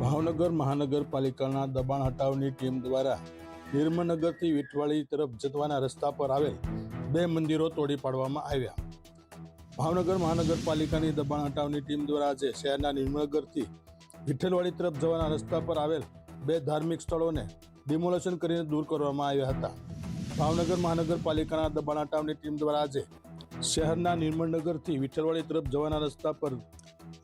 ભાવનગર મહાનગરપાલિકાના દબાણ હટાવની ટીમ દ્વારા નિર્મનગરથી વિઠવાળી તરફ જતવાના રસ્તા પર આવેલ બે મંદિરો તોડી પાડવામાં આવ્યા. ભાવનગર મહાનગરપાલિકાની દબાણ હટાવની ટીમ દ્વારા આજે શહેરના નિર્મનગરથી વિઠ્ઠલવાડી તરફ જવાના રસ્તા પર આવેલ બે ધાર્મિક સ્થળોને ડિમોલેશન કરીને દૂર કરવામાં આવ્યા હતા. ભાવનગર મહાનગરપાલિકાના દબાણ હટાવની ટીમ દ્વારા આજે શહેરના નિર્મળનગરથી વિઠ્ઠલવાડી તરફ જવાના રસ્તા પર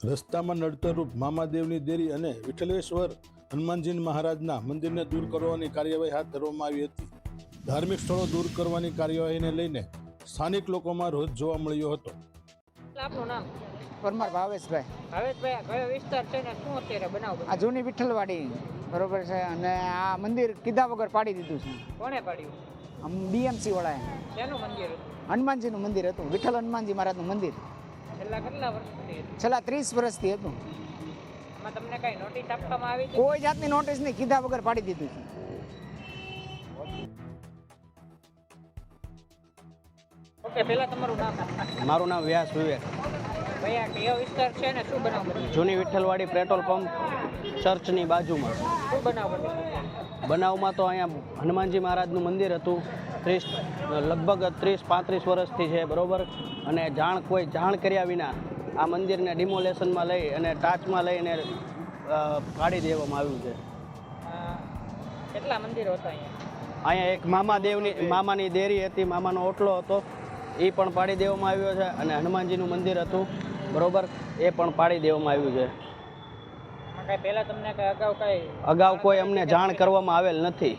રસ્તામાં નડતરરૂપ મામાદેવની દેરી અને વિઠ્ઠલેશ્વર હનુમાનજી મહારાજના મંદિરને દૂર કરવાની કાર્યવાહી હાથ ધરવામાં આવી હતી. ધાર્મિક સ્થળો દૂર કરવાની કાર્યવાહીને લઈને સ્થાનિક લોકોમાં રોજ જોવા મળ્યો હતો. આપનું નામ? પરમાર ભાવેશભાઈ. ભાવેશભાઈ કયો વિસ્તાર છે ને શું અત્યારે બનાવ આ જૂની વિઠ્ઠલવાડી બરોબર છે અને આ મંદિર કીધા વગર પાડી દીધું છે. કોણે પાડ્યું? આમ બીએમસી વાળાએ. શેનું મંદિર હતું? હનુમાનજીનું મંદિર હતું વિઠ્ઠલ હનુમાનજી મહારાજનું મંદિર. છેલ્લા કેટલા વર્ષથી છેલ્લા ત્રીસ વર્ષથી હતું. તમને કઈ નોટિસ આપવામાં આવી કોઈ જાતની નોટિસ નહીં. કીધા વગર પાડી દીધું છે. ઓકે પહેલા તમારું નામ મારું નામ વ્યાસ વિવેક. ભાઈ આ કયો વિસ્તાર છે ને શું બનાવ? જૂની વિઠ્ઠલવાડી પેટ્રોલ પંપ ચર્ચની બાજુમાં. શું બનાવ? બનાવમાં તો અહીંયા હનુમાનજી મહારાજનું મંદિર હતું ત્રીસ લગભગ ત્રીસ પાંત્રીસ વર્ષથી છે બરાબર? અને જાણ કોઈ જાણ કર્યા વિના આ મંદિરને ડિમોલેશનમાં લઈ અને ટાચમાં લઈને પાડી દેવામાં આવ્યું છે. કેટલા મંદિરો હતા અહીંયા? અહીંયા એક મામા દેવની મામાની દેરી હતી મામાનો ઓટલો હતો એ પણ પાડી દેવામાં આવ્યો છે અને હનુમાનજીનું મંદિર હતું બરાબર? એ પણ પાડી દેવામાં આવ્યું છે આમાં કઈ પહેલા તમને કઈ અગાઉ કઈ અગાઉ કોઈ અમને જાણ કરવામાં આવેલ નથી.